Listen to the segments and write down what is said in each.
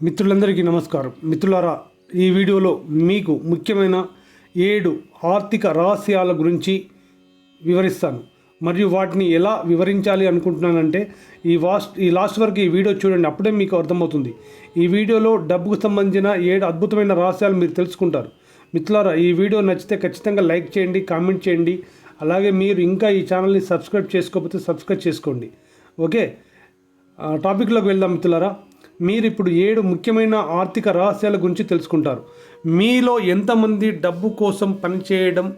మిత్రులందరికీ నమస్కారం. మిత్రులారా ఈ వీడియోలో మీకు ముఖ్యమైన ఏడు ఆర్థిక రహస్యాల గురించి వివరిస్తాను. మరియు వాటిని ఎలా వివరించాలి అనుకుంటున్నానంటే ఈ వాస్ట్ ఈ లాస్ట్ వరకు ఈ వీడియో చూడండి అప్పుడే మీకు అర్థమవుతుంది. ఈ వీడియోలో డబ్బుకు సంబంధించిన ఏడు అద్భుతమైన రహస్యాలు మీరు తెలుసుకుంటారు. మిత్రులారా ఈ వీడియో నచ్చితే ఖచ్చితంగా లైక్ చేయండి కామెంట్ చేయండి. అలాగే మీరు ఇంకా ఈ ఛానల్ని సబ్స్క్రైబ్ చేసుకోకపోతే సబ్స్క్రైబ్ చేసుకోండి. ఓకే? టాపిక్లోకి వెళ్దాం మిత్రులారా. మీరు ఇప్పుడు ఏడు ముఖ్యమైన ఆర్థిక రహస్యాల గురించి తెలుసుకుంటారు. మీలో ఎంతమంది డబ్బు కోసం పనిచేయడం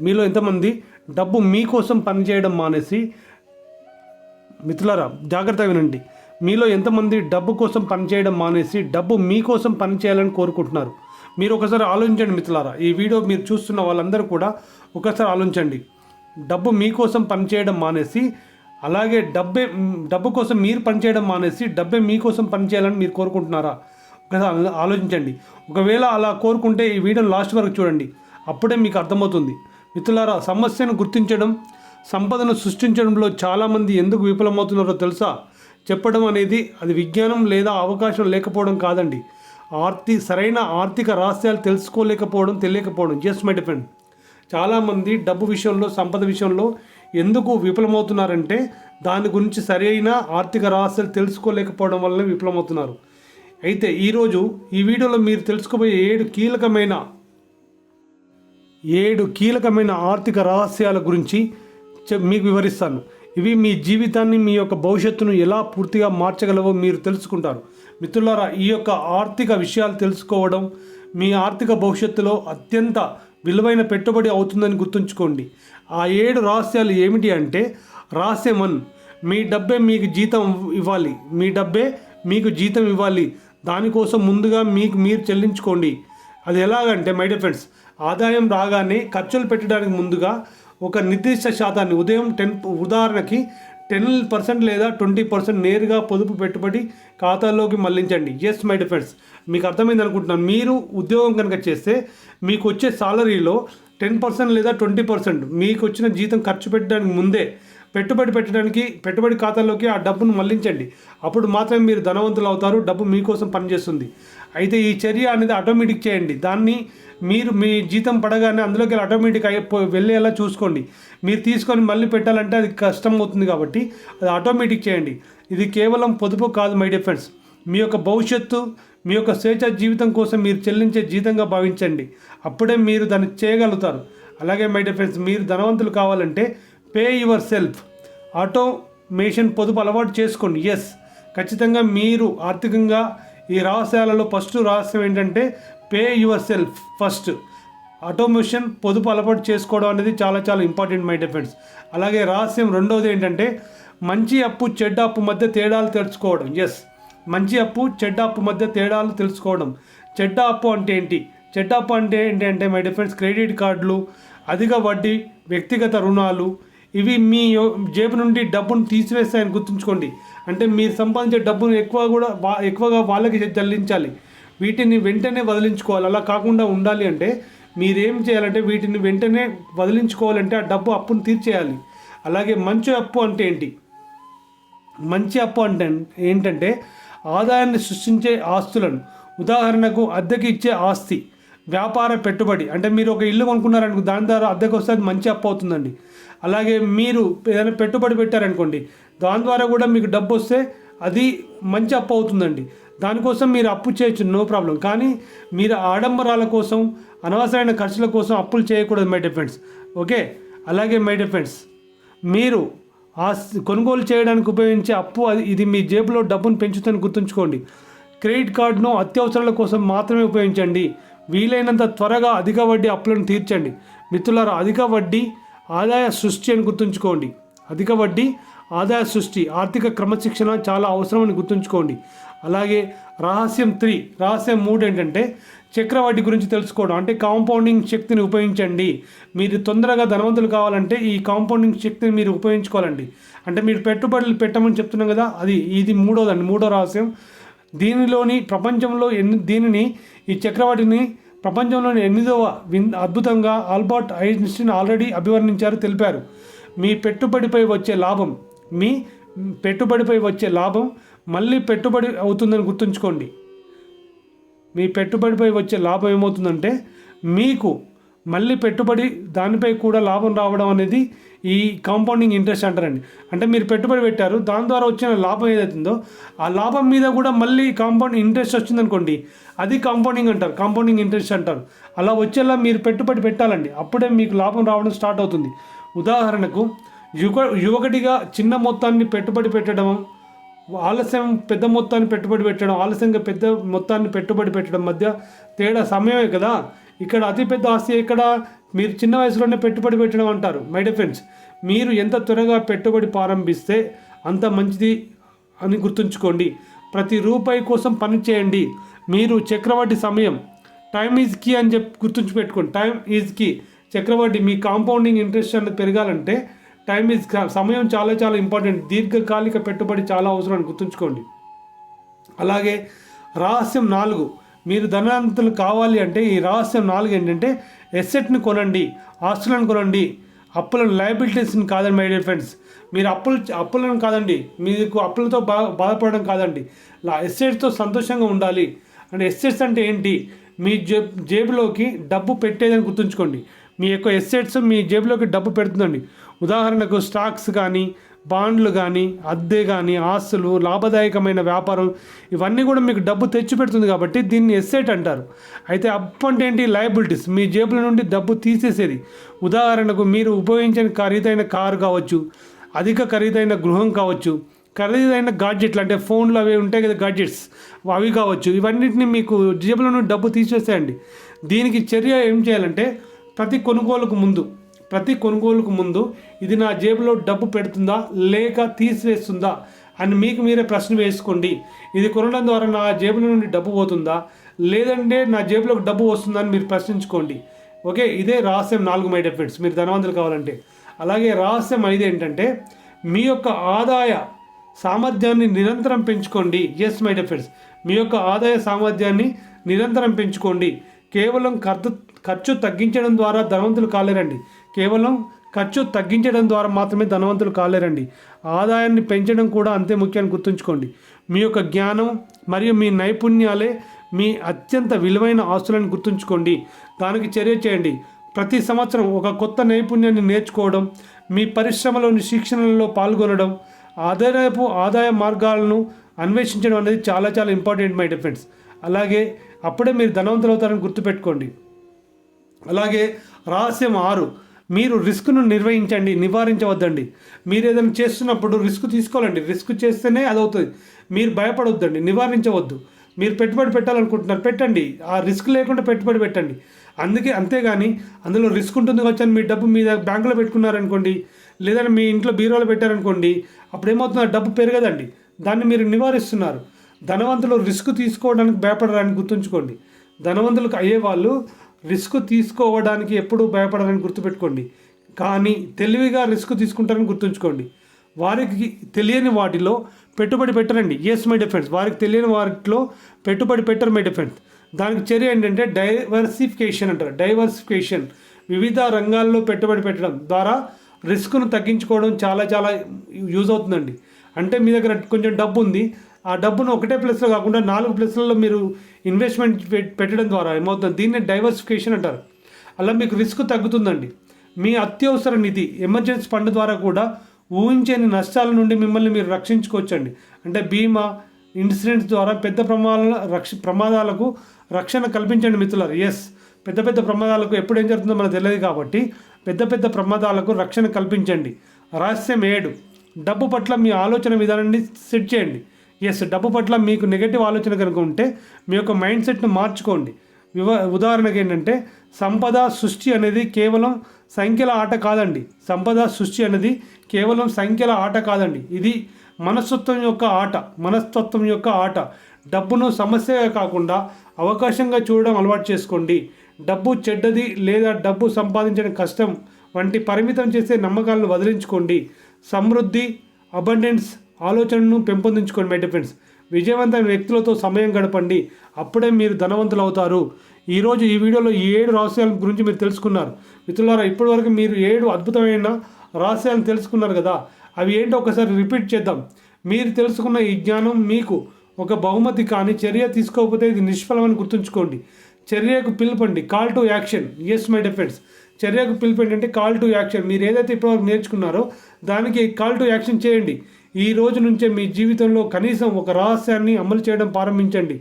మీలో ఎంతమంది డబ్బు మీకోసం పనిచేయడం మానేసి మిత్రులారా జాగ్రత్తగా వినండి. మీలో ఎంతమంది డబ్బు కోసం పనిచేయడం మానేసి డబ్బు మీకోసం పనిచేయాలని కోరుకుంటున్నారు. మీరు ఒకసారి ఆలోచించండి మిత్రులారా. ఈ వీడియో మీరు చూస్తున్న వాళ్ళందరూ కూడా ఒకసారి ఆలోచించండి. డబ్బు మీకోసం పనిచేయడం మానేసి అలాగే డబ్బే డబ్బు కోసం మీరు పనిచేయడం మానేసి డబ్బే మీకోసం పనిచేయాలని మీరు కోరుకుంటున్నారా? ఒకసారి ఆలోచించండి. ఒకవేళ అలా కోరుకుంటే ఈ వీడియోని లాస్ట్ వరకు చూడండి. అప్పుడే మీకు అర్థమవుతుంది. మిత్రులారా సమస్యను గుర్తించడం సంపదను సృష్టించడంలో చాలామంది ఎందుకు విఫలమవుతున్నారో తెలుసా? చెప్పడం అనేది అది విజ్ఞానం లేదా అవకాశం లేకపోవడం కాదండి. ఆర్థి సరైన ఆర్థిక రహస్యాలు తెలుసుకోలేకపోవడం తెలియకపోవడం. జస్ట్ మై డిపెండ్ చాలామంది డబ్బు విషయంలో సంపద విషయంలో ఎందుకు విఫలమవుతున్నారంటే దాని గురించి సరైన ఆర్థిక రహస్యాలు తెలుసుకోలేకపోవడం వల్ల విఫలమవుతున్నారు. అయితే ఈరోజు ఈ వీడియోలో మీరు తెలుసుకోబోయే ఏడు కీలకమైన ఏడు కీలకమైన ఆర్థిక రహస్యాల గురించి మీకు వివరిస్తాను. ఇవి మీ జీవితాన్ని మీ యొక్క భవిష్యత్తును ఎలా పూర్తిగా మార్చగలవో మీరు తెలుసుకుంటారు. మిత్రులారా ఈ యొక్క ఆర్థిక విషయాలు తెలుసుకోవడం మీ ఆర్థిక భవిష్యత్తులో అత్యంత విలువైన పెట్టుబడి అవుతుందని గుర్తుంచుకోండి. ఆ ఏడు రహస్యాలు ఏమిటి అంటే రహస్యమన్ వన్ మీ డబ్బే మీకు జీతం ఇవ్వాలి. మీ డబ్బే మీకు జీతం ఇవ్వాలి. దానికోసం ముందుగా మీకు మీరు చెల్లించుకోండి. అది ఎలాగంటే మై డియర్ ఫ్రెండ్స్ ఆదాయం రాగానే ఖర్చులు పెట్టడానికి ముందుగా ఒక నిర్దిష్ట శాతాన్ని ఉదయం టెన్ ఉదాహరణకి టెన్ పర్సెంట్ లేదా ట్వంటీ పర్సెంట్ నేరుగా పొదుపు పెట్టుబడి ఖాతాలోకి మళ్ళించండి. ఎస్ మై ఫ్రెండ్స్ మీకు అర్థమైంది అనుకుంటున్నాను మీరు ఉద్యోగం కనుక చేస్తే మీకు వచ్చే సాలరీలో టెన్ పర్సెంట్ లేదా ట్వంటీ పర్సెంట్ మీకు వచ్చిన జీతం ఖర్చు పెట్టడానికి ముందే పెట్టుబడి పెట్టడానికి పెట్టుబడి ఖాతాలోకి ఆ డబ్బును మళ్ళించండి. అప్పుడు మాత్రమే మీరు ధనవంతులు అవుతారు డబ్బు మీకోసం పనిచేస్తుంది. అయితే ఈ చర్య అనేది ఆటోమేటిక్ చేయండి. దాన్ని మీరు మీ జీతం పడగానే అందులోకి వెళ్ళి ఆటోమేటిక్ అయిపో వెళ్ళేలా చూసుకోండి. మీరు తీసుకొని మళ్ళీ పెట్టాలంటే అది కష్టం అవుతుంది కాబట్టి అది ఆటోమేటిక్ చేయండి. ఇది కేవలం పొదుపు కాదు మై డియర్ ఫ్రెండ్స్ మీ యొక్క భవిష్యత్తు మీ యొక్క స్వేచ్ఛ జీవితం కోసం మీరు చెల్లించే జీతంగా భావించండి. అప్పుడే మీరు దాన్ని చేయగలుగుతారు. అలాగే మై డియర్ ఫ్రెండ్స్ మీరు ధనవంతులు కావాలంటే పే యువర్ సెల్ఫ్ ఆటోమేషన్ పొదుపు అలవాటు చేసుకోండి. ఎస్ ఖచ్చితంగా మీరు ఆర్థికంగా ఈ రహస్యాలలో ఫస్ట్ రహస్యం ఏంటంటే pay yourself first automation పొదుపు అలవాటు చేసుకోవడం అనేది చాలా చాలా ఇంపార్టెంట్ మై డిఫెండ్స్ అలాగే రహస్యం రెండవది ఏంటంటే మంచి అప్పు చెడ్డ అప్పు మధ్య తేడాలు తెలుసుకోవడం ఎస్ మంచి అప్పు చెడ్డ అప్పు మధ్య తేడాలు తెలుసుకోవడం. చెడ్డ అప్పు అంటే ఏంటి? చెడ్డ అప్పు అంటే ఏంటంటే మై డిఫెండ్స్ క్రెడిట్ కార్డులు అధిక వడ్డీ వ్యక్తిగత రుణాలు. ఇవి మీ జేబు నుండి డబ్బును తీసివేస్తాయని గుర్తుంచుకోండి. అంటే మీరు సంపాదించే డబ్బును ఎక్కువ కూడా ఎక్కువగా వాళ్ళకి చెల్లించాలి. వీటిని వెంటనే వదిలించుకోవాలి. అలా కాకుండా ఉండాలి అంటే మీరేం చేయాలంటే వీటిని వెంటనే వదిలించుకోవాలంటే ఆ డబ్బు అప్పును తీర్చేయాలి. అలాగే మంచి అప్పు అంటే ఏంటి? మంచి అప్పు అంటే ఏంటంటే ఆదాయాన్ని సృష్టించే ఆస్తులను ఉదాహరణకు అద్దెకి ఇచ్చే ఆస్తి వ్యాపార పెట్టుబడి. అంటే మీరు ఒక ఇల్లు కొనుక్కున్నారనుకో దాని ద్వారా అద్దెకు వస్తే అది మంచి అప్పు అవుతుందండి. అలాగే మీరు ఏదైనా పెట్టుబడి పెట్టారనుకోండి దాని ద్వారా కూడా మీకు డబ్బు వస్తే అది మంచి అప్పు అవుతుందండి. దానికోసం మీరు అప్పు చేయొచ్చు నో ప్రాబ్లం. కానీ మీరు ఆడంబరాల కోసం అనవసరమైన ఖర్చుల కోసం అప్పులు చేయకూడదు మై డిఫెండ్స్ ఓకే? అలాగే మై డిఫెండ్స్ మీరు ఆ కొనుగోలు చేయడానికి ఉపయోగించే అప్పు అది ఇది మీ జేబులో డబ్బును పెంచుతుందని గుర్తుంచుకోండి. క్రెడిట్ కార్డును అత్యవసరాల కోసం మాత్రమే ఉపయోగించండి. వీలైనంత త్వరగా అధిక వడ్డీ అప్పులను తీర్చండి. మిత్రులారా అధిక వడ్డీ ఆదాయ సృష్టి అని గుర్తుంచుకోండి. అధిక వడ్డీ ఆదాయ సృష్టి ఆర్థిక క్రమశిక్షణ చాలా అవసరమని గుర్తుంచుకోండి. అలాగే రహస్యం త్రీ రహస్యం మూడు ఏంటంటే చక్రవడ్డీ గురించి తెలుసుకోవడం. అంటే కాంపౌండింగ్ శక్తిని ఉపయోగించండి. మీరు తొందరగా ధనవంతులు కావాలంటే ఈ కాంపౌండింగ్ శక్తిని మీరు ఉపయోగించుకోవాలండి. అంటే మీరు పెట్టుబడులు పెట్టమని చెప్తున్నాం కదా అది ఇది మూడోదండి మూడో రహస్యం. దీనిలోని ప్రపంచంలో ఎన్ని దీనిని ఈ చక్రవడ్డీని ప్రపంచంలోని ఎనిమిదవ విన్ అద్భుతంగా ఆల్బర్ట్ ఐన్స్టీన్ ఆల్రెడీ అభివర్ణించారు తెలిపారు. మీ పెట్టుబడిపై వచ్చే లాభం మీ పెట్టుబడిపై వచ్చే లాభం మళ్ళీ పెట్టుబడి అవుతుందని గుర్తుంచుకోండి. మీ పెట్టుబడిపై వచ్చే లాభం ఏమవుతుందంటే మీకు మళ్ళీ పెట్టుబడి దానిపై కూడా లాభం రావడం అనేది ఈ కాంపౌండింగ్ ఇంట్రెస్ట్ అంటారండి. అంటే మీరు పెట్టుబడి పెట్టారు దాని ద్వారా వచ్చిన లాభం ఏదైతుందో ఆ లాభం మీద కూడా మళ్ళీ కాంపౌండ్ ఇంట్రెస్ట్ వచ్చిందనుకోండి అది కాంపౌండింగ్ అంటారు కాంపౌండింగ్ ఇంట్రెస్ట్ అంటారు. అలా వచ్చేలా మీరు పెట్టుబడి పెట్టాలండి అప్పుడే మీకు లాభం రావడం స్టార్ట్ అవుతుంది. ఉదాహరణకు యువ యువకుడిగా చిన్న మొత్తాన్ని పెట్టుబడి పెట్టడం ఆలస్యం పెద్ద మొత్తాన్ని పెట్టుబడి పెట్టడం ఆలస్యంగా పెద్ద మొత్తాన్ని పెట్టుబడి పెట్టడం మధ్య తేడా సమయమే కదా? ఇక్కడ అతిపెద్ద ఆస్తి ఇక్కడ మీరు చిన్న వయసులోనే పెట్టుబడి పెట్టడం అంటారు మై డిఫెన్స్ మీరు ఎంత త్వరగా పెట్టుబడి ప్రారంభిస్తే అంత మంచిది అని గుర్తుంచుకోండి. ప్రతి రూపాయి కోసం పని చేయండి. మీరు చక్రవడ్డీ సమయం. టైం ఈజ్ కీ అని చెప్పి గుర్తుంచి పెట్టుకోండి. టైం ఈజ్ కీ చక్రవడ్డీ మీ కాంపౌండింగ్ ఇంట్రెస్ట్ అనేది పెరగాలంటే టైం ఈజ్ సమయం చాలా చాలా ఇంపార్టెంట్ దీర్ఘకాలిక పెట్టుబడి చాలా అవసరం అని గుర్తుంచుకోండి. అలాగే రహస్యం నాలుగు. మీరు ధనవంతులు కావాలి అంటే ఈ రహస్యం నాలుగు ఏంటంటే ఎసెట్ని కొనండి ఆస్తులను కొనండి అప్పులను లయబిలిటీస్ని కాదండి మై డియర్ ఫ్రెండ్స్ మీరు అప్పులు అప్పులను కాదండి మీకు అప్పులతో బా బాధపడడం కాదండి. ఎస్టేట్స్తో సంతోషంగా ఉండాలి. అండ్ ఎస్టేట్స్ అంటే ఏంటి? మీ జేబ్ జేబులోకి డబ్బు పెట్టేదని గుర్తుంచుకోండి. మీ యొక్క ఎస్సెట్స్ మీ జేబులోకి డబ్బు పెడుతుందండి. ఉదాహరణకు స్టాక్స్ కానీ బాండ్లు కానీ అద్దె కానీ ఆస్తులు లాభదాయకమైన వ్యాపారం ఇవన్నీ కూడా మీకు డబ్బు తెచ్చి పెడుతుంది కాబట్టి దీన్ని ఎస్సెట్ అంటారు. అయితే అప్ అంటే ఏంటి? లయబిలిటీస్ మీ జేబుల నుండి డబ్బు తీసేసేది. ఉదాహరణకు మీరు ఉపయోగించని ఖరీదైన కారు కావచ్చు అధిక ఖరీదైన గృహం కావచ్చు ఖరీదైన గాడ్జెట్లు అంటే ఫోన్లు అవి ఉంటాయి కదా గాడ్జెట్స్ అవి కావచ్చు ఇవన్నిటిని మీకు జేబుల నుండి డబ్బు తీసేసేయండి. దీనికి చర్య ఏం చేయాలంటే ప్రతి కొనుగోలుకు ముందు ప్రతి కొనుగోలుకు ముందు ఇది నా జేబులో డబ్బు పెడుతుందా లేక తీసివేస్తుందా అని మీకు మీరే ప్రశ్న వేసుకోండి. ఇది కొనడం ద్వారా నా జేబులో నుండి డబ్బు పోతుందా లేదంటే నా జేబులోకి డబ్బు వస్తుందా అని మీరు ప్రశ్నించుకోండి. ఓకే ఇదే రహస్యం నాలుగు మై డెఫిట్స్ మీరు ధనవంతులు కావాలంటే. అలాగే రహస్యం అనేది ఏంటంటే మీ యొక్క ఆదాయ సామర్థ్యాన్ని నిరంతరం పెంచుకోండి. ఎస్ మై డెఫిట్స్ మీ యొక్క ఆదాయ సామర్థ్యాన్ని నిరంతరం పెంచుకోండి. కేవలం ఖర్చు ఖర్చు తగ్గించడం ద్వారా ధనవంతులు కాలేరండి. కేవలం ఖర్చు తగ్గించడం ద్వారా మాత్రమే ధనవంతులు కాలేరండి. ఆదాయాన్ని పెంచడం కూడా అంతే ముఖ్యాన్ని గుర్తుంచుకోండి. మీ యొక్క జ్ఞానం మరియు మీ నైపుణ్యాలే మీ అత్యంత విలువైన ఆస్తులను గుర్తుంచుకోండి. దానికి చర్య చేయండి. ప్రతి సంవత్సరం ఒక కొత్త నైపుణ్యాన్ని నేర్చుకోవడం మీ పరిశ్రమలోని శిక్షణలలో పాల్గొనడం ఆదాయపు ఆదాయ మార్గాలను అన్వేషించడం అనేది చాలా చాలా ఇంపార్టెంట్ మై డిఫెండ్స్ అలాగే అప్పుడే మీరు ధనవంతులు అవుతారని గుర్తుపెట్టుకోండి. అలాగే రహస్యం ఆరు మీరు రిస్క్ను నిర్వహించండి నివారించవద్దండి. మీరు ఏదైనా చేస్తున్నప్పుడు రిస్క్ తీసుకోవాలండి. రిస్క్ చేస్తేనే అది అవుతుంది మీరు భయపడవద్దండి నివారించవద్దు. మీరు పెట్టుబడి పెట్టాలనుకుంటున్నారు పెట్టండి. ఆ రిస్క్ లేకుండా పెట్టుబడి పెట్టండి. అందుకే అంతేగాని అందులో రిస్క్ ఉంటుంది వచ్చాను మీ డబ్బు మీద బ్యాంకులో పెట్టుకున్నారనుకోండి లేదంటే మీ ఇంట్లో బీరోలో పెట్టారనుకోండి అప్పుడు ఏమవుతుంది ఆ డబ్బు పెరగదండి. దాన్ని మీరు నివారిస్తున్నారు. ధనవంతులు రిస్క్ తీసుకోవడానికి భయపడరాని గుర్తుంచుకోండి. ధనవంతులకు అయ్యే వాళ్ళు రిస్క్ తీసుకోవడానికి ఎప్పుడూ భయపడరని గుర్తుపెట్టుకోండి. కానీ తెలివిగా రిస్క్ తీసుకుంటారని గుర్తుంచుకోండి. వారికి తెలియని వాటిలో పెట్టుబడి పెట్టరండి. ఎస్ మై డిఫెన్స్ వారికి తెలియని వాటిలో పెట్టుబడి పెట్టరు మై డిఫెన్స్ దానికి చర్య ఏంటంటే డైవర్సిఫికేషన్ అంటారు. డైవర్సిఫికేషన్ వివిధ రంగాల్లో పెట్టుబడి పెట్టడం ద్వారా రిస్క్ను తగ్గించుకోవడం చాలా చాలా యూజ్ అవుతుందండి. అంటే మీ దగ్గర కొంచెం డబ్బు ఉంది. ఆ డబ్బును ఒకటే ప్లేస్లో కాకుండా నాలుగు ప్లేస్లలో మీరు ఇన్వెస్ట్మెంట్ పెట్టడం ద్వారా ఏమవుతుంది? దీన్ని డైవర్సిఫికేషన్ అంటారు. అలా మీకు రిస్క్ తగ్గుతుందండి. మీ అత్యవసర నిధి ఎమర్జెన్సీ ఫండ్ ద్వారా కూడా ఊహించని నష్టాల నుండి మిమ్మల్ని మీరు రక్షించుకోవచ్చండి. అంటే బీమా ఇన్సూరెన్స్ ద్వారా పెద్ద ప్రమాదాల రక్ష ప్రమాదాలకు రక్షణ కల్పించండి మిత్రులారు. ఎస్ పెద్ద పెద్ద ప్రమాదాలకు ఎప్పుడు ఏం జరుగుతుందో మనకు తెలియదు కాబట్టి పెద్ద పెద్ద ప్రమాదాలకు రక్షణ కల్పించండి. రహస్యం ఏడు డబ్బు పట్ల మీ ఆలోచన విధానాన్ని సెట్ చేయండి. ఎస్ డబ్బు పట్ల మీకు నెగటివ్ ఆలోచన కనుక ఉంటే మీ యొక్క మైండ్ సెట్ను మార్చుకోండి. వివ ఉదాహరణకు ఏంటంటే సంపద సృష్టి అనేది కేవలం సంఖ్యల ఆట కాదండి. సంపద సృష్టి అనేది కేవలం సంఖ్యల ఆట కాదండి. ఇది మనస్తత్వం యొక్క ఆట మనస్తత్వం యొక్క ఆట. డబ్బును సమస్యగా కాకుండా అవకాశంగా చూడడం అలవాటు చేసుకోండి. డబ్బు చెడ్డది లేదా డబ్బు సంపాదించడం కష్టం వంటి పరిమితం చేసే నమ్మకాలను వదిలించుకోండి. సమృద్ధి అబండెన్స్ ఆలోచనను పెంపొందించుకోండి మై ఫ్రెండ్స్ విజయవంతమైన వ్యక్తులతో సమయం గడపండి. అప్పుడే మీరు ధనవంతులు అవుతారు ఈరోజు ఈ వీడియోలో ఈ ఏడు రహస్యాల గురించి మీరు తెలుసుకున్నారు. మిత్రులారా ఇప్పటివరకు మీరు ఏడు అద్భుతమైన రహస్యాలను తెలుసుకున్నారు కదా? అవి ఏంటో ఒకసారి రిపీట్ చేద్దాం. మీరు తెలుసుకున్న ఈ జ్ఞానం మీకు ఒక బహుమతి కానీ చర్య తీసుకోకపోతే ఇది నిష్ఫలమని గుర్తుంచుకోండి. చర్యకు పిలుపండి. కాల్ టు యాక్షన్ ఎస్ మై డిఫెండ్స్ చర్యకు పిలుపండి అంటే కాల్ టు యాక్షన్ మీరు ఏదైతే ఇప్పటివరకు నేర్చుకున్నారో దానికి కాల్ టు యాక్షన్ చేయండి. ఈ రోజు నుంచే మీ జీవితంలో కనీసం ఒక రహస్యాన్ని అమలు చేయడం ప్రారంభించండి.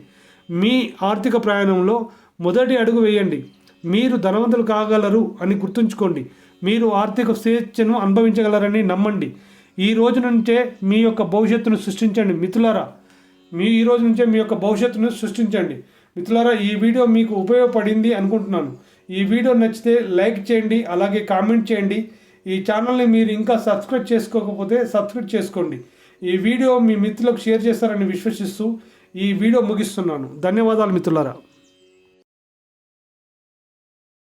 మీ ఆర్థిక ప్రయాణంలో మొదటి అడుగు వేయండి. మీరు ధనవంతులు కాగలరు అని గుర్తుంచుకోండి. మీరు ఆర్థిక స్వేచ్ఛను అనుభవించగలరని నమ్మండి. ఈ రోజు నుంచే మీ యొక్క భవిష్యత్తును సృష్టించండి మిత్రులారా. మీ ఈ రోజు నుంచే మీ యొక్క భవిష్యత్తును సృష్టించండి. మిత్రులారా ఈ వీడియో మీకు ఉపయోగపడింది అనుకుంటున్నాను. ఈ వీడియో నచ్చితే లైక్ చేయండి అలాగే కామెంట్ చేయండి. ఈ ఛానల్ని మీరు ఇంకా సబ్స్క్రైబ్ చేసుకోకపోతే సబ్స్క్రైబ్ చేసుకోండి. ఈ వీడియో మీ మిత్రులకు షేర్ చేస్తారని విశ్వసిస్తూ ఈ వీడియో ముగిస్తున్నాను. ధన్యవాదాలు మిత్రులారా.